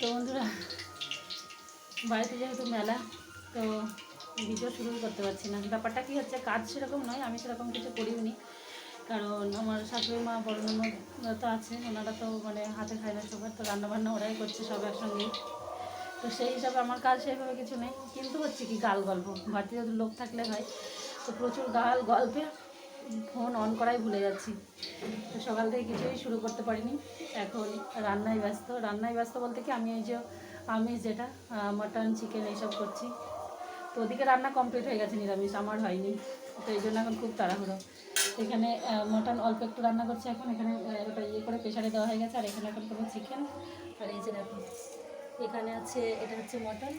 তো বন্ধুরা, বাড়িতে যেহেতু মেলা, তো ভিডিও শুরু করতে পারছি না। ব্যাপারটা কি হচ্ছে, কাজ সেরকম নয়, আমি সেরকম কিছু করিনি। কারণ আমার শাশুড়ি মা, বড় তো আছে, ওনারা তো মানে হাতে খায় না সবার, তো রান্নাবান্না ওরাই করছে সব একসঙ্গেই তো সেই হিসাবে আমার কাজ সেইভাবে কিছু নেই। কিন্তু হচ্ছে কি, গাল গল্প। বাড়িতে যদি লোক থাকলে হয়, তো প্রচুর গাল গল্পে ফোন অন করাই ভুলে যাচ্ছি। তো সকাল থেকে কিছুই শুরু করতে পারিনি। এখন রান্নায় ব্যস্ত। রান্নায় ব্যস্ত বলতে কি, আমি এই যে আমিষ যেটা মাটন চিকেন এইসব করছি। তো ওদিকে রান্না কমপ্লিট হয়ে গেছে, নিরামিষ। আমার হয়নি। তো এই জন্য এখন খুব তাড়াহুড়ো। এখানে মটন অল্প একটু রান্না করছি এখন। এখানে ওটা ইয়ে করে প্রেশারে দেওয়া হয়ে গেছে। আর এখানে এখন কোনো চিকেন আর এই যে দেখো, এখানে আছে, এটা হচ্ছে মটন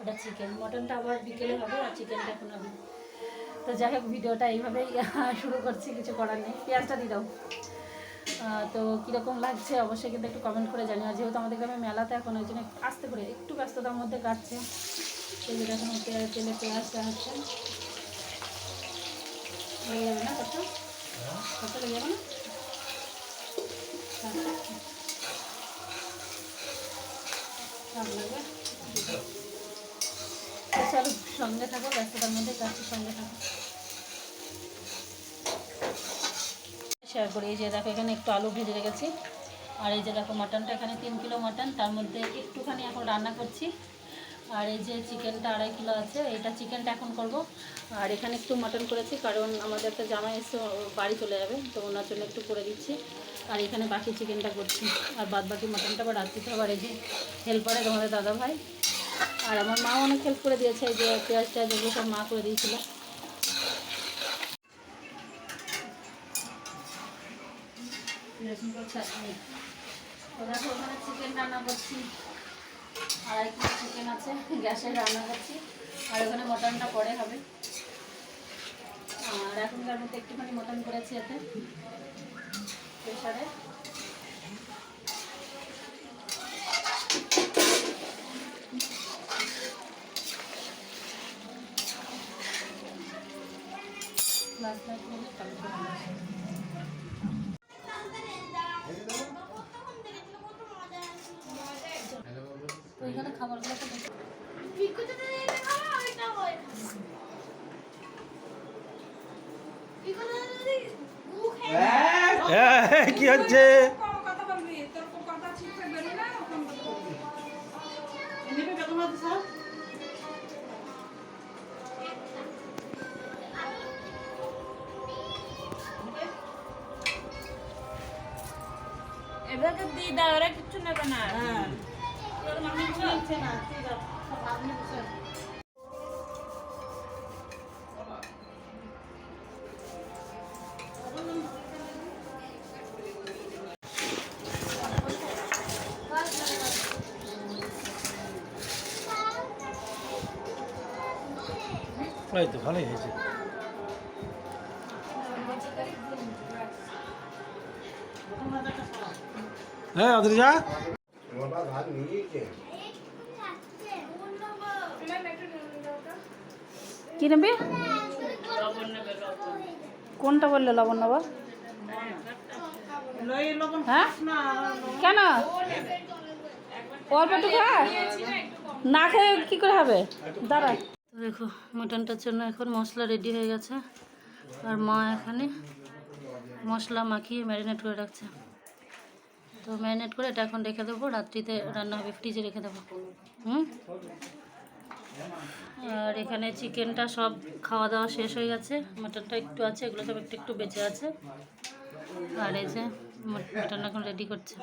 ওটা চিকেন মটনটা আবার বিকেলে হবে, আর চিকেনটা এখন হবে। তো যাই হোক, ভিডিওটা এইভাবেই শুরু করছি, কিছু করার নেই। পেঁয়াজটা দিয়ে দাও। তো কীরকম লাগছে অবশ্যই কিন্তু একটু কমেন্ট করে জানিও। যেহেতু আমাদের গ্রামে মেলাতে এখন ওই জন্য আস্তে করে, একটু ব্যস্ততার মধ্যে কাটছে এখন পেঁয়াজ তেলে পেঁয়াজটা হচ্ছে। লেগে যাবে না, কত? কত লেগে যাবে না থাক। থাক লাগবে তো চলো, সঙ্গে থাকো, ব্যস্ততার মধ্যে কাজের সঙ্গে থাকো। শেয়ার করি, এই যে দেখো, এখানে একটু আলু ভেজে রেখেছি। আর এই যে দেখো মাটনটা এখানে তিন কিলো মাটন তার মধ্যে একটুখানি এখন রান্না করছি। আর এই যে চিকেনটা আড়াই কিলো আছে এটা চিকেনটা এখন করব। আর এখানে একটু মাটন করেছি, কারণ আমাদের একটা জামাই এসে বাড়ি চলে যাবে, তো ওনার জন্য একটু করে দিচ্ছি। আর এখানে বাকি চিকেনটা করছি। আর বাদ বাকি মাটনটা আবার রাত্রিতে আবার এই যে হেল্পারে তোমাদের দাদা ভাই আর আমার মা অনেক হেল্প করে দিয়েছে যে পেঁয়াজ টেয়াজ এগুলো সব মা করে দিয়েছিল। ওখানে চিকেন রান্না করছি চিকেন আছে গ্যাসে রান্না করছি আর ওখানে মটনটা পরে হবে আর এখনকার মধ্যে একটুখানি মটন করেছি এতে প্রেশারে লাস্ট লাস্ট করে তারপরে রান্না। তো এখানে খাবারগুলো তো। হ্যাঁ, কি হচ্ছে নেবে ভাত দিয়ে দাও ওরা কিচ্ছু নেবে না হ্যাঁ এই তো ভালোই হয়েছে। হ্যাঁ নিয়েছে কি নেবে কোনটা বললে লবণ নেব হ্যাঁ? কেন? অল্প একটু খা। না খেয়ে কী করে হবে? দাঁড়া। দেখো মটনটার জন্য এখন মশলা রেডি হয়ে গেছে। আর মা এখানে মশলা মাখিয়ে ম্যারিনেট করে রাখছে। তো ম্যারিনেট করে এটা এখন রেখে দেবো, রাত্রিতে রান্না হবে, ফ্রিজে রেখে দেবো। হুম? আর এখানে চিকেনটা সব খাওয়া দাওয়া শেষ হয়ে গেছে, মাটনটা একটু আছে, এগুলো সব একটু একটু বেঁচে আছে। আর এই যে মাটন এখন রেডি করছে।